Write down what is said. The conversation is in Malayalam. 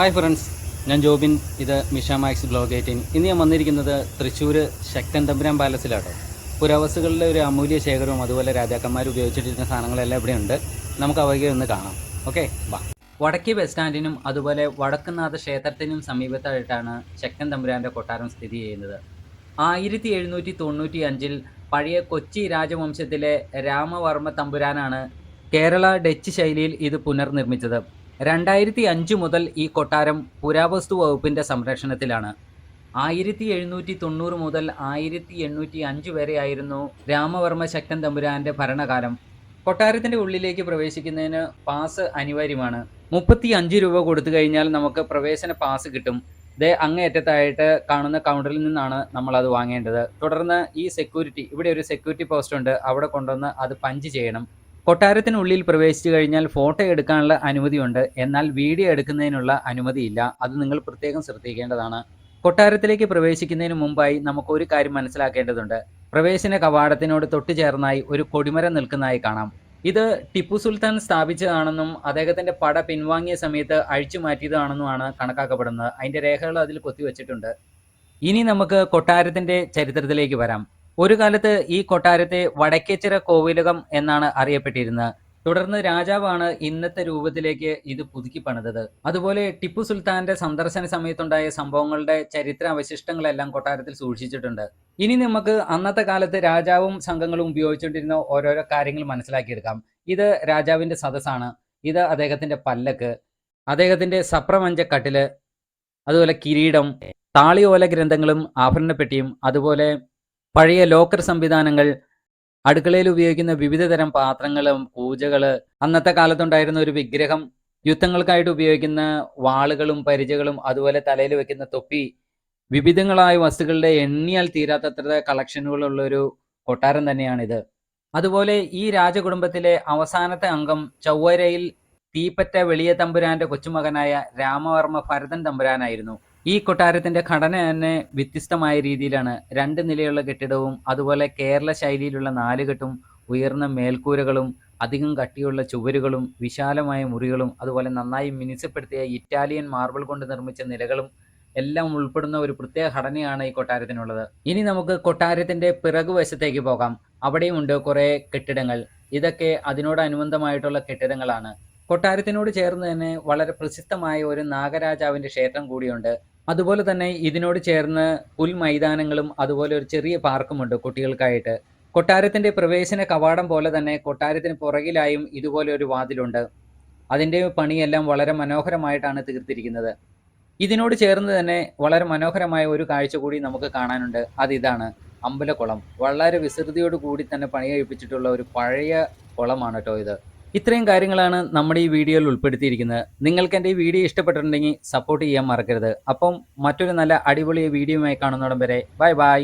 ഹായ് ഫ്രണ്ട്സ് ഞാൻ ജോബിൻ. ഇത് മിഷ മാക്സ് ബ്ലോഗ് എയ്റ്റീൻ. ഇന്ന് ഞാൻ വന്നിരിക്കുന്നത് തൃശ്ശൂർ ശക്തൻ തമ്പുരാൻ പാലസിലാണ് പുരാവസ്തുക്കളിലെ ഒരു അമൂല്യ ശേഖരവും അതുപോലെ രാജാക്കന്മാർ ഉപയോഗിച്ചിട്ടിരുന്ന സാധനങ്ങളെല്ലാം ഇവിടെയുണ്ട് നമുക്ക് അവയ്ക്ക് ഒന്ന് കാണാം. ഓക്കെ വാ. വടക്കേ ബസ് സ്റ്റാൻഡിനും അതുപോലെ വടക്കുന്നാഥ ക്ഷേത്രത്തിനും സമീപത്തായിട്ടാണ് ശക്തൻ തമ്പുരാന്റെ കൊട്ടാരം സ്ഥിതി ചെയ്യുന്നത്. ആയിരത്തി എഴുന്നൂറ്റി തൊണ്ണൂറ്റി അഞ്ചിൽ പഴയ കൊച്ചി രാജവംശത്തിലെ രാമവർമ്മ തമ്പുരാനാണ് കേരള ഡച്ച് ശൈലിയിൽ ഇത് പുനർനിർമ്മിച്ചത്. രണ്ടായിരത്തി അഞ്ച് മുതൽ ഈ കൊട്ടാരം പുരാവസ്തു വകുപ്പിന്റെ സംരക്ഷണത്തിലാണ്. ആയിരത്തി എഴുന്നൂറ്റി തൊണ്ണൂറ് മുതൽ ആയിരത്തി എണ്ണൂറ്റി അഞ്ച് വരെയായിരുന്നു രാമവർമ്മ ശക്തൻ തമ്പുരാന്റെ ഭരണകാലം. കൊട്ടാരത്തിന്റെ ഉള്ളിലേക്ക് പ്രവേശിക്കുന്നതിന് പാസ് അനിവാര്യമാണ്. മുപ്പത്തി അഞ്ച് രൂപ കൊടുത്തു കഴിഞ്ഞാൽ നമുക്ക് പ്രവേശന പാസ് കിട്ടും. ദേ അങ്ങേയറ്റത്തായിട്ട് കാണുന്ന കൗണ്ടറിൽ നിന്നാണ് നമ്മൾ അത് വാങ്ങേണ്ടത്. തുടർന്ന് ഈ സെക്യൂരിറ്റി ഇവിടെ ഒരു സെക്യൂരിറ്റി പോസ്റ്റ് ഉണ്ട്. അവിടെ കൊണ്ടുവന്ന് അത് പഞ്ച് ചെയ്യണം. കൊട്ടാരത്തിനുള്ളിൽ പ്രവേശിച്ചു കഴിഞ്ഞാൽ ഫോട്ടോ എടുക്കാനുള്ള അനുമതിയുണ്ട്. എന്നാൽ വീഡിയോ എടുക്കുന്നതിനുള്ള അനുമതിയില്ല. അത് നിങ്ങൾ പ്രത്യേകം ശ്രദ്ധിക്കേണ്ടതാണ്. കൊട്ടാരത്തിലേക്ക് പ്രവേശിക്കുന്നതിന് മുമ്പായി നമുക്ക് ഒരു കാര്യം മനസ്സിലാക്കേണ്ടതുണ്ട്. പ്രവേശന കവാടത്തിനോട് തൊട്ടു ചേർന്നായി ഒരു കൊടിമരം നിൽക്കുന്നതായി കാണാം. ഇത് ടിപ്പു സുൽത്താൻ സ്ഥാപിച്ചതാണെന്നും അദ്ദേഹത്തിന്റെ പട പിൻവാങ്ങിയ സമയത്ത് അഴിച്ചു മാറ്റിയതാണെന്നുമാണ് കണക്കാക്കപ്പെടുന്നത്. അതിന്റെ രേഖകൾ അതിൽ കൊത്തിവെച്ചിട്ടുണ്ട്. ഇനി നമുക്ക് കൊട്ടാരത്തിന്റെ ചരിത്രത്തിലേക്ക് വരാം. ഒരു കാലത്ത് ഈ കൊട്ടാരത്തെ വടക്കേച്ചിറ കോവിലകം എന്നാണ് അറിയപ്പെട്ടിരുന്നത്. തുടർന്ന് രാജാവാണ് ഇന്നത്തെ രൂപത്തിലേക്ക് ഇത് പുതുക്കി പണിതത്. അതുപോലെ ടിപ്പു സുൽത്താന്റെ സന്ദർശന സമയത്തുണ്ടായ സംഭവങ്ങളുടെ ചരിത്ര അവശിഷ്ടങ്ങളെല്ലാം കൊട്ടാരത്തിൽ സൂക്ഷിച്ചിട്ടുണ്ട്. ഇനി നമുക്ക് അന്നത്തെ കാലത്ത് രാജാവും സംഘങ്ങളും ഉപയോഗിച്ചുകൊണ്ടിരുന്ന ഓരോരോ കാര്യങ്ങൾ മനസ്സിലാക്കിയെടുക്കാം. ഇത് രാജാവിന്റെ സദസ്സാണ്. ഇത് അദ്ദേഹത്തിന്റെ പല്ലക്ക്. അദ്ദേഹത്തിന്റെ സപ്രമഞ്ച കട്ടിൽ. അതുപോലെ കിരീടം. താളിയോല ഗ്രന്ഥങ്ങളും ആഭരണപ്പെട്ടിയും. അതുപോലെ പഴയ ലോക്കർ സംവിധാനങ്ങൾ അടുക്കളയിൽ ഉപയോഗിക്കുന്ന വിവിധ തരം പാത്രങ്ങളും പൂജകൾ അന്നത്തെ കാലത്തുണ്ടായിരുന്ന ഒരു വിഗ്രഹം യുദ്ധങ്ങൾക്കായിട്ട് ഉപയോഗിക്കുന്ന വാളുകളും പരിചകളും അതുപോലെ തലയിൽ വെക്കുന്ന തൊപ്പി വിവിധങ്ങളായ വസ്തുക്കളുടെ എണ്ണിയാൽ തീരാത്തത്ര കളക്ഷനുകളുള്ള ഒരു കൊട്ടാരം തന്നെയാണിത്. അതുപോലെ ഈ രാജകുടുംബത്തിലെ അവസാനത്തെ അംഗം ചൊവ്വരയിൽ തീപ്പറ്റ വെളിയ തമ്പുരാന്റെ കൊച്ചുമകനായ രാമവർമ്മ ഭരതൻ തമ്പുരാനായിരുന്നു. ഈ കൊട്ടാരത്തിന്റെ ഘടന തന്നെ വ്യത്യസ്തമായ രീതിയിലാണ്. രണ്ട് നിലയുള്ള കെട്ടിടവും അതുപോലെ കേരള ശൈലിയിലുള്ള നാലുകെട്ടും ഉയർന്ന മേൽക്കൂരകളും അധികം കട്ടിയുള്ള ചുവരുകളും വിശാലമായ മുറികളും അതുപോലെ നന്നായി മിനുസപ്പെടുത്തിയ ഇറ്റാലിയൻ മാർബിൾ കൊണ്ട് നിർമ്മിച്ച നിലകളും എല്ലാം ഉൾപ്പെടുന്ന ഒരു പ്രത്യേക ഘടനയാണ് ഈ കൊട്ടാരത്തിനുള്ളത്. ഇനി നമുക്ക് കൊട്ടാരത്തിന്റെ പിറകുവശത്തേക്ക് പോകാം. അവിടെയുണ്ട് കുറേ കെട്ടിടങ്ങൾ. ഇതൊക്കെ അതിനോടനുബന്ധമായിട്ടുള്ള കെട്ടിടങ്ങളാണ്. കൊട്ടാരത്തിനോട് ചേർന്ന് തന്നെ വളരെ പ്രസിദ്ധമായ ഒരു നാഗരാജാവിന്റെ ക്ഷേത്രം കൂടിയുണ്ട്. അതുപോലെ തന്നെ ഇതിനോട് ചേർന്ന് പുൽ മൈതാനങ്ങളും അതുപോലെ ഒരു ചെറിയ പാർക്കുമുണ്ട് കുട്ടികൾക്കായിട്ട്. കൊട്ടാരത്തിന്റെ പ്രവേശന കവാടം പോലെ തന്നെ കൊട്ടാരത്തിന് പുറകിലായും ഇതുപോലെ ഒരു വാതിലുണ്ട്. അതിന്റെ പണിയെല്ലാം വളരെ മനോഹരമായിട്ടാണ് തീർത്തിരിക്കുന്നത്. ഇതിനോട് ചേർന്ന് തന്നെ വളരെ മനോഹരമായ ഒരു കാഴ്ച കൂടി നമുക്ക് കാണാനുണ്ട്. അതിതാണ് അമ്പലക്കുളം. വളരെ വിസ്തൃതിയോട് കൂടി തന്നെ പണി കഴിപ്പിച്ചിട്ടുള്ള ഒരു പഴയ കുളമാണ് കേട്ടോ ഇത്. ഇത്രയും കാര്യങ്ങളാണ് നമ്മുടെ ഈ വീഡിയോയിൽ ഉൾപ്പെടുത്തിയിരിക്കുന്നത്. നിങ്ങൾക്ക് എന്റെ ഈ വീഡിയോ ഇഷ്ടപ്പെട്ടിട്ടുണ്ടെങ്കിൽ സപ്പോർട്ട് ചെയ്യാൻ മറക്കരുത്. അപ്പം മറ്റൊരു നല്ല അടിപൊളി വീഡിയോയുമായി കാണുന്നോടം വരെ ബൈ ബൈ.